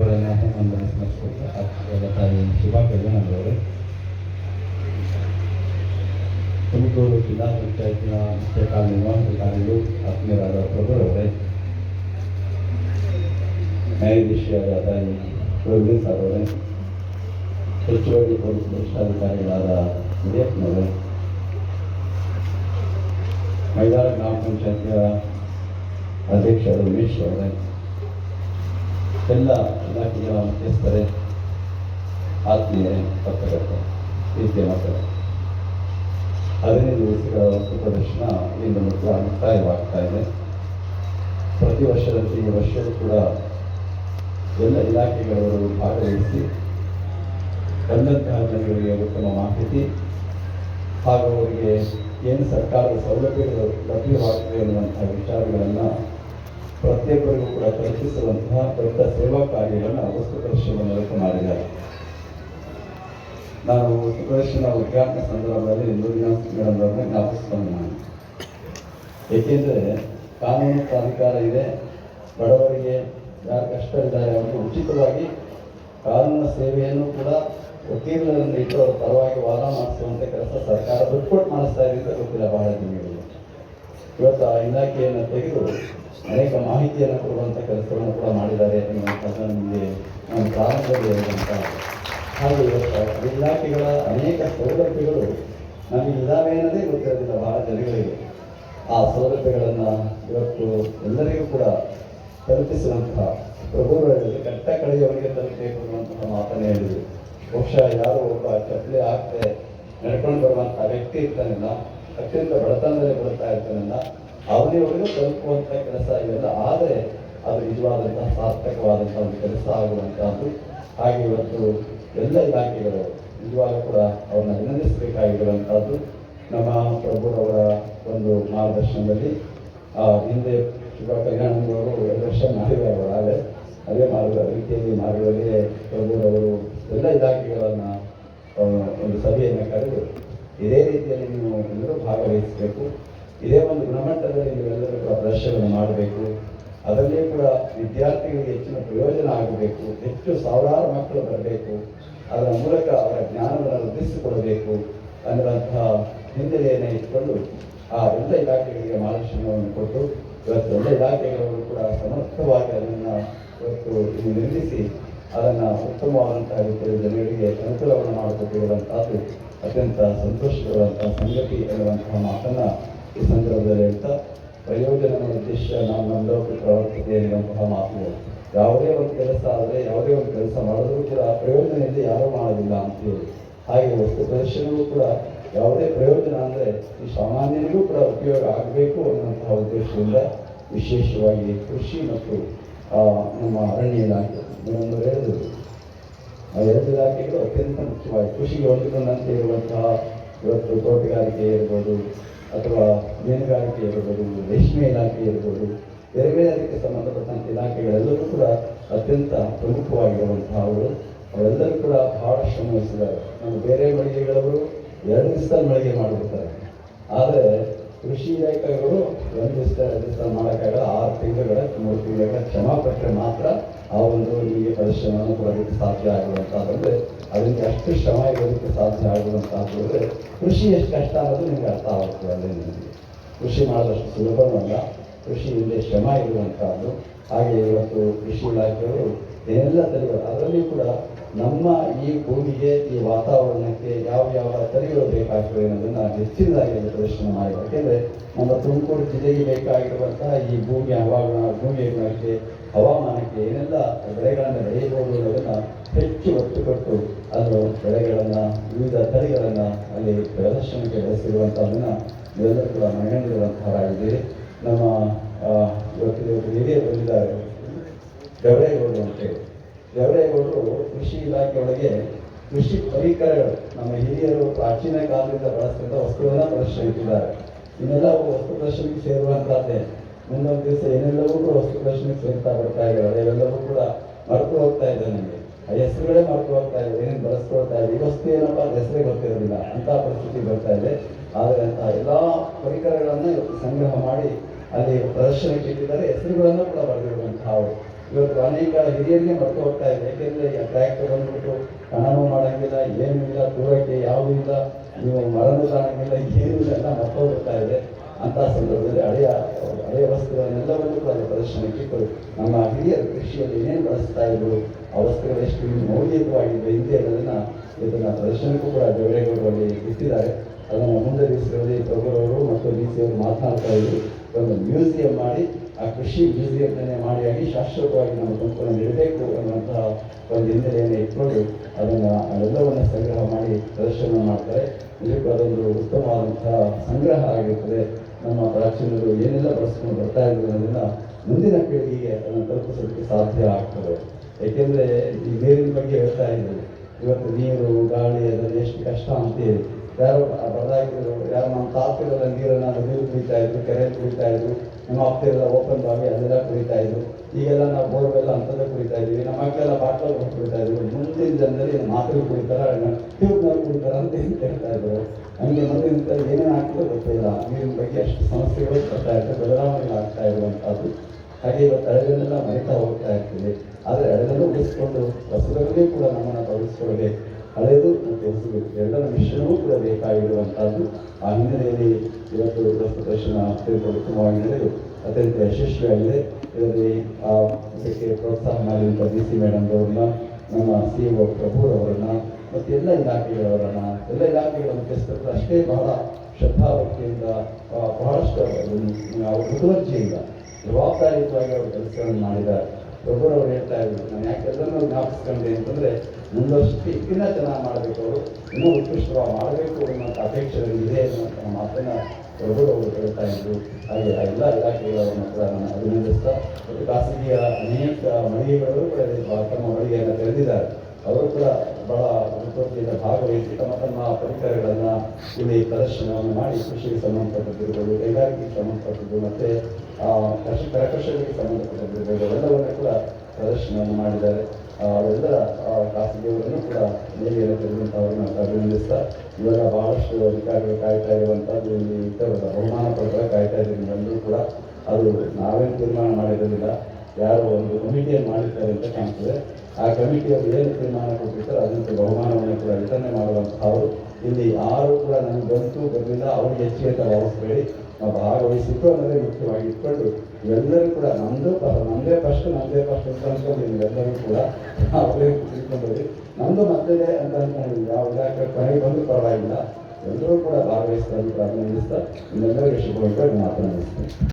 ಅವರನ್ನು ಸ್ಮರಿಸಿಕೊಟ್ಟು ತಾಯಿ ಶುಭಾಕರಣ ನಮ್ಮವರು ತುಮಕೂರು ಜಿಲ್ಲಾ ಪಂಚಾಯತ್ನ ಮುಖ್ಯ ಕಾರ್ಯನಿರ್ವಹಣಾಧಿಕಾರಿಗಳು ಆತ್ಮೀಯರಾದ ಪ್ರಭುರವರೇ ನ್ಯಾಯಾಧೀಶಿಯಾದ ತಾಯಿ ಪ್ರವೀಣ್ ಸರ್ ಅವರೇ ಹೆಚ್ಚುವರಿ ಪೊಲೀಸ್ ವರಿಷ್ಠಾಧಿಕಾರಿಗಳಾದ ವಿಜಯಪ್ಪನವರೇ ಮೈದಾನ ಗ್ರಾಮ ಪಂಚಾಯತಿಯ ಅಧ್ಯಕ್ಷರು ಉಮೇಶ್ ಅವರೇ ಎಲ್ಲ ಇಲಾಖೆಯ ಮುಖ್ಯಸ್ಥರೇ ಆತ್ಮೀಯ ಪತ್ರಕರ್ತ, ಪ್ರೀತಿಯ ಮಾತಾರೆ ಹದಿನೈದು ದಿವಸಗಳ ವಸ್ತು ಪ್ರದರ್ಶನ ಇಂದು ಮುಕ್ತ ಮುಕ್ತಾಯವಾಗ್ತಾ ಇದೆ. ಪ್ರತಿ ವರ್ಷದಂತೆ ಈ ವರ್ಷವೂ ಕೂಡ ಎಲ್ಲ ಇಲಾಖೆಗಳವರು ಭಾಗವಹಿಸಿ ಬಂದಂತಹ ಜನಗಳಿಗೆ ಉತ್ತಮ ಮಾಹಿತಿ ಹಾಗೂ ಅವರಿಗೆ ಏನು ಸರ್ಕಾರದ ಸೌಲಭ್ಯಗಳು ಲಭ್ಯವಾಗಿದೆ ಎನ್ನುವಂತಹ ವಿಚಾರಗಳನ್ನು ಪ್ರತಿಯೊಬ್ಬರಿಗೂ ಕೂಡ ತಲುಪಿಸುವಂತಹ ದೊಡ್ಡ ಸೇವಾ ಕಾರ್ಯಗಳನ್ನು ವಸ್ತು ಪ್ರದರ್ಶನದ ಮೂಲಕ ಮಾಡಿದ್ದಾರೆ. ನಾನು ವಸ್ತು ಪ್ರದರ್ಶನ ಉದ್ಘಾಟನೆ ಸಂದರ್ಭದಲ್ಲಿ ನೂರಿನ ಮೇಡಮ್ ಅವರನ್ನ ಜ್ಞಾಪಿಸ್ಕೊಂಡು ನಾನು. ಏಕೆಂದರೆ ಕಾನೂನು ಪ್ರಾಧಿಕಾರ ಇದೆ, ಬಡವರಿಗೆ ಯಾರು ಕಷ್ಟವಿದ್ದಾರೆ ಅವರಿಗೆ ಉಚಿತವಾಗಿ ಕಾನೂನು ಸೇವೆಯನ್ನು ಕೂಡ ವಕೀಲರನ್ನು ಇಟ್ಟು ಅವರ ಪರವಾಗಿ ವಾದ ಮಾಡಿಸುವಂಥ ಕೆಲಸ ಸರ್ಕಾರ ದುಡ್ಡು ಕೊಟ್ಟು ಮಾಡಿಸ್ತಾ ಇದೆ ಗೊತ್ತಿಲ್ಲ, ಬಹಳ ಜನಗಳಿಗೆ ಇವತ್ತು ಆ ಇಲಾಖೆಯನ್ನು ತೆಗೆದು ಅನೇಕ ಮಾಹಿತಿಯನ್ನು ಕೊಡುವಂಥ ಕೆಲಸಗಳನ್ನು ಕೂಡ ಮಾಡಿದ್ದಾರೆ ಅನ್ನುವಂಥದ್ದು ನಮಗೆ ನಮ್ಮ ಪ್ರಾರಂಭದಲ್ಲಿ ಹೇಳಿದಂಥ ಹಾಗೆ ಇಲಾಖೆಗಳ ಅನೇಕ ಸೌಲಭ್ಯಗಳು ನಮಗೆ ಅನ್ನೋದೇ ಗೊತ್ತಿರೋದಿಲ್ಲ ಬಹಳ ಜನಗಳಿಗೆ ಆ ಸೌಲಭ್ಯಗಳನ್ನು ಇವತ್ತು ಎಲ್ಲರಿಗೂ ಕೂಡ ತಲುಪಿಸುವಂತಹ ಪ್ರಭುಗಳಲ್ಲಿ ಕಟ್ಟ ಕಡೆಯವರಿಗೆ ತಲುಪಬೇಕು ಅನ್ನುವಂತಹ ಮಾತನ್ನು ಹೇಳಿದರು. ಬಹುಶಃ ಯಾರೋ ಒಬ್ಬ ಚಪ್ಪಲಿ ಹಾಕದೆ ನಡ್ಕೊಂಡು ಬರುವಂಥ ವ್ಯಕ್ತಿ ಇರ್ತಾನಿಲ್ಲ, ಅತ್ಯಂತ ಬಡತನದಲ್ಲಿ ಬರುತ್ತಾ ಇರ್ತಾನಿಲ್ಲ ಅವನಿವರೆಗೂ ತಲುಪುವಂಥ ಕೆಲಸ ಇವೆಲ್ಲ. ಆದರೆ ಅದು ನಿಜವಾದಂತಹ ಸಾರ್ಥಕವಾದಂಥ ಒಂದು ಕೆಲಸ ಆಗುವಂತಹದ್ದು ಹಾಗೆ ಇವತ್ತು ಎಲ್ಲ ಇಲಾಖೆಗಳು ನಿಜವಾಗ ಕೂಡ ಅವ್ರನ್ನ ಅಭಿನಂದಿಸಬೇಕಾಗಿರುವಂತಹದ್ದು ನಮ್ಮ ಪ್ರಭುರವರ ಒಂದು ಮಾರ್ಗದರ್ಶನದಲ್ಲಿ ಹಿಂದೆ ಶುಭ ಕಲ್ಯಾಣದವರು ಎರಡು ವರ್ಷ ಮಾಡಿದ್ದಾರೆ ಅವರು ಆದರೆ ಅದೇ ಮಾರ್ಗ, ರೀತಿಯಲ್ಲಿ ಮಾರ್ಗದಲ್ಲಿ ಪ್ರಭುರವರು ಎಲ್ಲ ಇಲಾಖೆಗಳನ್ನು ಒಂದು ಸಭೆಯನ್ನು ಕರೆದು ಇದೇ ರೀತಿಯಲ್ಲಿ ನೀವು ಎಲ್ಲರೂ ಭಾಗವಹಿಸಬೇಕು. ಗುಣಮಟ್ಟದಲ್ಲಿ ನೀವೆಲ್ಲರೂ ಕೂಡ ಪ್ರದರ್ಶನ ಮಾಡಬೇಕು. ಅದರಲ್ಲಿಯೂ ಕೂಡ ವಿದ್ಯಾರ್ಥಿಗಳಿಗೆ ಹೆಚ್ಚಿನ ಪ್ರಯೋಜನ ಆಗಬೇಕು. ಹೆಚ್ಚು ಸಾವಿರಾರು ಮಕ್ಕಳು ಬರಬೇಕು. ಅದರ ಮೂಲಕ ಅವರ ಜ್ಞಾನವನ್ನು ವೃದ್ಧಿಸಿಕೊಡಬೇಕು ಅನ್ನುವಂತಹ ಹಿನ್ನೆಲೆಯನ್ನು ಇಟ್ಕೊಂಡು ಆ ಎಲ್ಲ ಇಲಾಖೆಗಳಿಗೆ ಮಾರ್ಗದರ್ಶನವನ್ನು ಕೊಟ್ಟು ಇವತ್ತು ಎಲ್ಲ ಇಲಾಖೆಗಳವರು ಕೂಡ ಸಮರ್ಥವಾಗಿ ಅದನ್ನು ಇವತ್ತು ನಿರ್ಮಿಸಿ ಅದನ್ನು ಉತ್ತಮವಾದಂತಹ ರೀತಿಯಲ್ಲಿ ಜನರಿಗೆ ಅನುಕೂಲವನ್ನು ಮಾಡಿಕೊಟ್ಟಿರುವಂತಹದ್ದು ಅತ್ಯಂತ ಸಂತೋಷಕರವಾದಂತಹ ಸಂಗತಿ ಎನ್ನುವಂತಹ ಮಾತನ್ನ ಈ ಸಂದರ್ಭದಲ್ಲಿ ಹೇಳ್ತಾ ಪ್ರಯೋಜನ ಉದ್ದೇಶ ನಾವು ನಮ್ಮದಕ್ಕೆ ಪ್ರವರ್ತತೆ ಎನ್ನುವಂತಹ ಮಾತುಗಳು. ಯಾವುದೇ ಒಂದು ಕೆಲಸ ಆದರೆ, ಯಾವುದೇ ಒಂದು ಕೆಲಸ ಮಾಡಿದ್ರೂ ಕೂಡ ಪ್ರಯೋಜನದಿಂದ ಯಾರೂ ಮಾಡೋದಿಲ್ಲ ಅಂತೇಳಿ. ಹಾಗೆ ವಸ್ತು ಪ್ರದರ್ಶನವೂ ಕೂಡ ಯಾವುದೇ ಪ್ರಯೋಜನ ಅಂದರೆ, ಈ ಸಾಮಾನ್ಯರಿಗೂ ಕೂಡ ಉಪಯೋಗ ಆಗಬೇಕು ಅನ್ನುವಂತಹ ಉದ್ದೇಶದಿಂದ ವಿಶೇಷವಾಗಿ ಕೃಷಿ ಮತ್ತು ನಮ್ಮ ಅರಣ್ಯ ಇಲಾಖೆ. ಇದನ್ನು ಎರಡು ಆ ಎರಡು ಇಲಾಖೆಗಳು ಅತ್ಯಂತ ಮುಖ್ಯವಾಗಿ ಕೃಷಿಗೆ ಹೊಂದಿಕೊಂಡಂತೆ ಇರುವಂತಹ, ಇವತ್ತು ತೋಟಗಾರಿಕೆ ಇರ್ಬೋದು ಅಥವಾ ಮೀನುಗಾರಿಕೆ ಇರ್ಬೋದು, ರೇಷ್ಮೆ ಇಲಾಖೆ ಇರ್ಬೋದು, ಬೇರೆ ಬೇರೆ ಅದಕ್ಕೆ ಸಂಬಂಧಪಟ್ಟಂಥ ಇಲಾಖೆಗಳೆಲ್ಲರೂ ಕೂಡ ಅತ್ಯಂತ ಪ್ರಮುಖವಾಗಿರುವಂತಹವರು ಅವರೆಲ್ಲರೂ ಕೂಡ ಬಹಳ ಶ್ರಮವಹಿಸಿದ್ದಾರೆ ನಮ್ಮ ಬೇರೆ ಮಳಿಗೆಗಳವರು ಎರಡು ದಿವಸ ಮಳಿಗೆ ಮಾಡಿಬಿಡ್ತಾರೆ. ಆದರೆ ಕೃಷಿ ಇಲಾಖೆಗಳು ಒಂದು ದಿವಸ, ಎರಡು ದಿವಸ ಮಾಡೋಕ್ಕಾಗಲ್ಲ, ಆರು ತಿಂಗಳುಗಳ, ಮೂರು ತಿಂಗಳುಗಳ ಶ್ರಮ ಪಟ್ಟರೆ ಮಾತ್ರ ಆ ಒಂದು ನಿಮಗೆ ಪರಿಶ್ರಮವನ್ನು ಕೊಡೋದಕ್ಕೆ ಸಾಧ್ಯ ಆಗುವಂಥದ್ದಂದರೆ ಅದರಿಂದ ಅಷ್ಟು ಶ್ರಮ ಇರೋದಕ್ಕೆ ಸಾಧ್ಯ ಆಗುವಂಥದ್ದು ಅಂದರೆ ಕೃಷಿ ಎಷ್ಟು ಕಷ್ಟ ಅನ್ನೋದು ನಿಮಗೆ ಅರ್ಥ ಆಗುತ್ತೆ ಅಲ್ಲೇ ನಿಮಗೆ. ಕೃಷಿ ಮಾಡೋದಷ್ಟು ಸುಲಭವಲ್ಲ. ಕೃಷಿ ಶ್ರಮ ಇರುವಂಥದ್ದು ಹಾಗೆ ಇವತ್ತು ಕೃಷಿ ಇಲಾಖೆಯವರು ಏನೆಲ್ಲ ತಳಿಗಳು ಅದರಲ್ಲಿ ಕೂಡ ನಮ್ಮ ಈ ಭೂಮಿಗೆ ಈ ವಾತಾವರಣಕ್ಕೆ ಯಾವ ಯಾವ ತಳಿಗಳು ಬೇಕಾಗ್ತವೆ ಅನ್ನೋದನ್ನು ಹೆಚ್ಚಿನದಾಗಿ ಪ್ರದರ್ಶನ ಮಾಡಿ ಯಾಕೆಂದ್ರೆ ನಮ್ಮ ತುಮಕೂರು ಜಿಲ್ಲೆಗೆ ಬೇಕಾಗಿರುವಂತಹ ಈ ಭೂಮಿ ಹವಾಗುಣ ಭೂಮಿಯ ಗುಣಕ್ಕೆ ಹವಾಮಾನಕ್ಕೆ ಏನೆಲ್ಲ ಬೆಳೆಗಳನ್ನು ಬೆಳೆಯಬಹುದು ಅನ್ನೋದನ್ನ ಹೆಚ್ಚು ಒತ್ತು ಕೊಟ್ಟು ಅದು ಬೆಳೆಗಳನ್ನು, ವಿವಿಧ ತಳಿಗಳನ್ನು ಅಲ್ಲಿ ಪ್ರದರ್ಶನಕ್ಕೆ ಬೆಳೆಸಿರುವಂಥದ್ದನ್ನು ನೀವೆಲ್ಲರೂ ಕೂಡ ಮನಗಂಡಿರುವಂತಹವರಾಗಿದ್ದೀರಿ ನಮ್ಮ ಇವತ್ತಿನ ಹಿರಿಯ ಬಂದಿದ್ದಾರೆ. ಗೌರೇಗೌಡರು ಅಂತೇಳಿ ಗೌರೇಗೌಡರು ಕೃಷಿ ಇಲಾಖೆಯೊಳಗೆ ಕೃಷಿ ಪರಿಕರಗಳು, ನಮ್ಮ ಹಿರಿಯರು ಪ್ರಾಚೀನ ಕಾಲದಿಂದ ಬಳಸ್ತಿದ್ದ ಪ್ರದರ್ಶನ ಇಟ್ಟಿದ್ದಾರೆ. ಇನ್ನೆಲ್ಲ ವಸ್ತು ಪ್ರದರ್ಶನಕ್ಕೆ ಸೇರುವಂತಹದ್ದೇ. ಮುಂದೊಂದು ದಿವಸ ಏನೆಲ್ಲವೂ ಕೂಡ ವಸ್ತು ಸಿಗ್ತಾ ಬರ್ತಾ ಇದೆ ಅದೆಲ್ಲವೂ ಕೂಡ ಮರೆತು ಹೋಗ್ತಾ ಇದೆ ನನಗೆ ಆ ಹೆಸರುಗಳೇ ಮರೆತು ಹೋಗ್ತಾ ಇದೆ ಏನೇನು ಬಳಸ್ಕೊಳ್ತಾ ಇದೆ ಈ ವಸ್ತು ಏನಪ್ಪ ಅದು ಹೆಸರೇ ಗೊತ್ತಿರೋದಿಲ್ಲ. ಅಂತ ಪರಿಸ್ಥಿತಿ ಬರ್ತಾ ಇದೆ. ಆದರೆ ಅಂತ ಎಲ್ಲ ಪರಿಕರಗಳನ್ನು ಇವತ್ತು ಸಂಗ್ರಹ ಮಾಡಿ ಅಲ್ಲಿ ಪ್ರದರ್ಶನಕ್ಕೆ ಇಟ್ಟಿದ್ದಾರೆ. ಹೆಸರುಗಳನ್ನು ಕೂಡ ಬರೆದಿರುವಂತಹ ಅವರು ಇವತ್ತು ಅನೇಕ ಹಿರಿಯರಿಗೆ ಮರೆತು ಹೋಗ್ತಾ ಇದೆ. ಏಕೆಂದರೆ ಟ್ರ್ಯಾಕ್ಟರ್ ಬಂದ್ಬಿಟ್ಟು ಹಣನೂ ಮಾಡೋಂಗಿಲ್ಲ, ಏನೂ ಇಲ್ಲ, ದೂರಕ್ಕೆ ಯಾವುದೂ ಇಲ್ಲ, ನೀವು ಮರನೂ ಕಾಣಂಗಿಲ್ಲ ಏನೂ ಇಲ್ಲ, ಎಲ್ಲ ಮರೆತು ಹೋಗ್ತಾ ಇದೆ. ಅಂತ ಸಂದರ್ಭದಲ್ಲಿ ಹಳೆಯ ಹಳೆಯ ವಸ್ತುಗಳನ್ನೆಲ್ಲವನ್ನೂ ಕೂಡ ಪ್ರದರ್ಶನಕ್ಕೆ ಇಟ್ಟರು. ನಮ್ಮ ಹಿರಿಯರು ಕೃಷಿಯಲ್ಲಿ ಏನೇನು ಬಳಸ್ತಾ ಇದ್ರು, ಆ ವಸ್ತುಗಳು ಎಷ್ಟು ಮೌಲ್ಯಯುತವಾಗಿದ್ದು ಹಿಂದೆ ಅನ್ನೋದನ್ನು ಇದನ್ನು ಪ್ರದರ್ಶನಕ್ಕೂ ಕೂಡ ದೇವೇಗೌಡರು ಅಲ್ಲಿ ಇಟ್ಟಿದ್ದಾರೆ. ಅದನ್ನು ಮುಂದೆ ದಿವಸಗಳಲ್ಲಿ ಪ್ರಭುರವರು ಮತ್ತು ಡಿ ಸಿ ಅವರು ಮಾತನಾಡ್ತಾ ಇದ್ರು. ಒಂದು ಮ್ಯೂಸಿಯಂ ಮಾಡಿ, ಆ ಕೃಷಿ ಮ್ಯೂಸಿಯಂನೇ ಮಾಡಿ ಆಗಿ ಶಾಶ್ವತವಾಗಿ ನಮ್ಮ ಗುಂಪನ್ನು ನೀಡಬೇಕು ಅನ್ನುವಂತಹ ಒಂದು ಹಿನ್ನೆಲೆಯನ್ನು ಇಟ್ಕೊಂಡು ಅದನ್ನು ಅದೆಲ್ಲವನ್ನು ಸಂಗ್ರಹ ಮಾಡಿ ಪ್ರದರ್ಶನ ಮಾಡ್ತಾರೆ. ನಿಜಕ್ಕೂ ಅದೊಂದು ಉತ್ತಮವಾದಂತಹ ಸಂಗ್ರಹ ಆಗಿರ್ತದೆ. ನಮ್ಮ ಪ್ರಾಚೀನರು ಏನೆಲ್ಲ ಬಳಸ್ಕೊಂಡು ಬರ್ತಾ ಅನ್ನೋದನ್ನ ಮುಂದಿನ ಪೀಳಿಗೆಗೆ ಅದನ್ನು ತಲುಪಿಸೋದಕ್ಕೆ ಸಾಧ್ಯ ಆಗ್ತದೆ. ಏಕೆಂದರೆ ಈ ನೀರಿನ ಬಗ್ಗೆ ಹೇಳ್ತಾ ಇದ್ರು. ಇವತ್ತು ನೀರು, ಗಾಳಿ ಅದನ್ನು ಎಷ್ಟು ಕಷ್ಟ ಅಂತೇಳಿ ಯಾರು ಬದಲಾಗಿದ್ರು ಯಾರು ನಮ್ಮ ತಾತರೆಲ್ಲ ನೀರನ್ನು ನೀರು ಕುಡಿತಾ ಇದ್ರು, ಕೆರೆಯಲ್ಲಿ ಕುಡಿತಾ ಇದ್ರು. ನಮ್ಮ ಅಪ್ಪರೆಲ್ಲ ಓಪನ್ ಬಾವಿ ಅದೆಲ್ಲ ಕುಡಿತಾ ಇದ್ರು. ಈಗೆಲ್ಲ ನಾವು ಬೋರ್ವೆಲ್ಲ ಅಂತಲೇ ಕುಡಿತಾ ಇದ್ದೀವಿ. ನಮ್ಮ ಮಕ್ಕಳೆಲ್ಲ ಬಾಟ್ಲಲ್ಲಿ ಹೋಗಿ ಕುಡಿತಾ ಇದ್ರು. ಮುಂದಿನ ಜನರಲ್ಲಿ ಮಾತ್ರೆ ಕುಡಿತಾರ ಟ್ಯೂಬ್ನಲ್ಲಿ ಕುಡಿತಾರ ಅಂತ ಹೇಳ್ತಾ ಇದ್ರು. ನಮಗೆ ಮುಂದಿನ ಏನೇನು ಆಗ್ತದೆ ಗೊತ್ತಿಲ್ಲ. ನೀರಿನ ಬಗ್ಗೆ ಅಷ್ಟು ಸಮಸ್ಯೆಗಳು ಬರ್ತಾ ಇರ್ತದೆ ಬದಲಾವಣೆಗಳು ಆಗ್ತಾ ಇರುವಂಥದ್ದು. ಹಾಗೆ ಇವತ್ತು ಹಳೆದನ್ನೆಲ್ಲ ಮರಿತಾ ಹೋಗ್ತಾ ಇರ್ತೀವಿ. ಆದರೆ ಹಳೆದನ್ನು ಉಳಿಸ್ಕೊಂಡು ಹೊಸದರಲ್ಲೇ ಕೂಡ ನಮ್ಮನ್ನು ತೊಡಗಿಸ್ಕೊಳ್ಬೇಕು ಹಳೆಯದು ಮತ್ತು ಹೊಸದು ಎರಡರ ಮಿಶ್ರಣವೂ ಕೂಡ ಬೇಕಾಗಿರುವಂಥದ್ದು. ಆ ಹಿನ್ನೆಲೆಯಲ್ಲಿ ಇವತ್ತು ಪ್ರಸ್ತುತ ದರ್ಶನ ಅತ್ಯಂತ ಯಶಸ್ವಿಯಾಗಿದೆ. ಇದರಲ್ಲಿ ಆ ಇದಕ್ಕೆ ಪ್ರೋತ್ಸಾಹ ಮಾಡಿದಂಥ ಡಿ ಸಿ ಮೇಡಮ್ ಅವರನ್ನ, ನಮ್ಮ ಸಿ ಒ ಪ್ರಭುರವರನ್ನ ಮತ್ತು ಎಲ್ಲ ಇಲಾಖೆಗಳವರನ್ನ ಎಲ್ಲ ಇಲಾಖೆಗಳ ಮುಖ್ಯಸ್ಥರ ಅಷ್ಟೇ ಬಹಳ ಶ್ರದ್ಧಾಭಕ್ತಿಯಿಂದ ಬಹಳಷ್ಟು ಅವರು ಮುತುವರ್ಜಿಯಿಂದ ಜವಾಬ್ದಾರಿಯುತವಾಗಿ ಅವರು ಕೆಲಸಗಳನ್ನು ಮಾಡಿದ್ದಾರೆ. ಪ್ರಭುರವರು ಹೇಳ್ತಾ ಇದ್ರು, ನಾನು ಯಾಕೆ ಎಲ್ಲರನ್ನೂ ಜ್ಞಾಪಿಸ್ಕೊಂಡೆ ಅಂತಂದರೆ, ಮುಂದಷ್ಟು ಇನ್ನೂ ಚೆನ್ನಾಗಿ ಮಾಡಬೇಕು ಅವರು ಇನ್ನೂ ಉತ್ಕೃಷ್ಟವಾಗಿ ಮಾಡಬೇಕು ಅನ್ನೋಂಥ ಅಪೇಕ್ಷೆ ಇದೆ ಅನ್ನುವಂಥ ಮಾತನ್ನು ಪ್ರಭುರವರು ಹೇಳ್ತಾ ಇದ್ರು. ಹಾಗೆ ಎಲ್ಲ ಇಲಾಖೆಗಳನ್ನು ಕೂಡ ನಾನು ಅಭಿನಂದಿಸ್ತಾ, ಮತ್ತು ಖಾಸಗಿಯ ಅನೇಕ ಮಳಿಗೆಗಳು ಕೂಡ ತಮ್ಮ ಮಳಿಗೆಯನ್ನು ತೆರೆದಿದ್ದಾರೆ. ಅವರು ಕೂಡ ಬಹಳ ಉತ್ಪತ್ತಿಯಿಂದ ಭಾಗವಹಿಸಿ ತಮ್ಮ ತಮ್ಮ ಪರಿಕರಗಳನ್ನು ಇಲ್ಲಿ ಪ್ರದರ್ಶನವನ್ನು ಮಾಡಿ ಕೃಷಿಗೆ ಸಂಬಂಧಪಟ್ಟಿರ್ಬೋದು ಕೈಗಾರಿಕೆಗೆ ಸಂಬಂಧಪಟ್ಟದ್ದು, ಮತ್ತು ಕೃಷಿ ಕರಕುಶಲಿಗೆ ಸಂಬಂಧಪಟ್ಟಿರ್ಬೋದು ಎಲ್ಲವನ್ನ ಪ್ರದರ್ಶನವನ್ನು ಮಾಡಿದ್ದಾರೆ. ಅವರೆಲ್ಲ ಖಾಸಗಿಯವರನ್ನು ಕೂಡ ಮೇಲೆಯನ್ನು ತೆರೆದಂಥ ಅವರನ್ನು ಅಭಿನಂದಿಸ್ತಾ ಇವಾಗ ಬಹಳಷ್ಟು ಅಧಿಕಾರಿಗಳು ಕಾಯ್ತಾ ಇರುವಂಥದ್ದು ಇಲ್ಲಿ ಇದ್ದವರ ಬಹುಮಾನ ಪಡೆದ ಕಾಯ್ತಾ ಇದ್ದೀನಿ. ಎಲ್ಲರೂ ಕೂಡ ಅದು ನಾವೇನು ತೀರ್ಮಾನ ಮಾಡಿರೋದಿಲ್ಲ ಯಾರು ಒಂದು ಕಮಿಟಿಯನ್ನು ಮಾಡಿದ್ದಾರೆ ಅಂತ ಕಾಣ್ತದೆ. ಆ ಕಮಿಟಿಯವರು ಏನು ತೀರ್ಮಾನ ಕೊಟ್ಟಿರ್ತಾರೆ ಅದಕ್ಕೆ ಬಹುಮಾನವನ್ನು ಕೂಡ ವಿತರಣೆ ಮಾಡುವಂತಹವರು. ಇಲ್ಲಿ ಯಾರು ಕೂಡ ನನಗೆ ಬಂತು ಬರಲಿಲ್ಲ ಅವ್ರಿಗೆ ಹೆಚ್ಚಿಗೆ ಭಾವಿಸಬೇಡಿ ನಾವು ಭಾಗವಹಿಸಿದ್ದು ಅನ್ನೋದೇ ಮುಖ್ಯವಾಗಿ ಇಟ್ಕೊಂಡು ಎಲ್ಲರೂ ಕೂಡ ನಮ್ಮದು ನಮ್ಮದೇ ಫಸ್ಟ್ ನಮ್ಮದೇ ಫಸ್ಟ್ ಅಂತ ಅನ್ಕೊಂಡಿದ್ದೀವಿ ಎಲ್ಲರೂ ಕೂಡ. ಅವರೇ ತಿಳ್ಕೊಂಡ್ರಿ ನಮ್ಮದು ಮತ್ತೆ ಅಂತ ಅನ್ಕೊಂಡಿದ್ವಿ ಯಾವ ಇಲಾಖೆ ಕೊನೆಗೆ ಬಂದು ಪರವಾಗಿಲ್ಲ. ಎಲ್ಲರೂ ಕೂಡ ಭಾಗವಹಿಸ್ತಾ ಅಭಿನಂದಿಸ್ತಾ ನಿಮ್ಮೆಲ್ಲರಿಗೂ ಶುಭ ಮಾತನಾಡಿಸ್ತೀನಿ.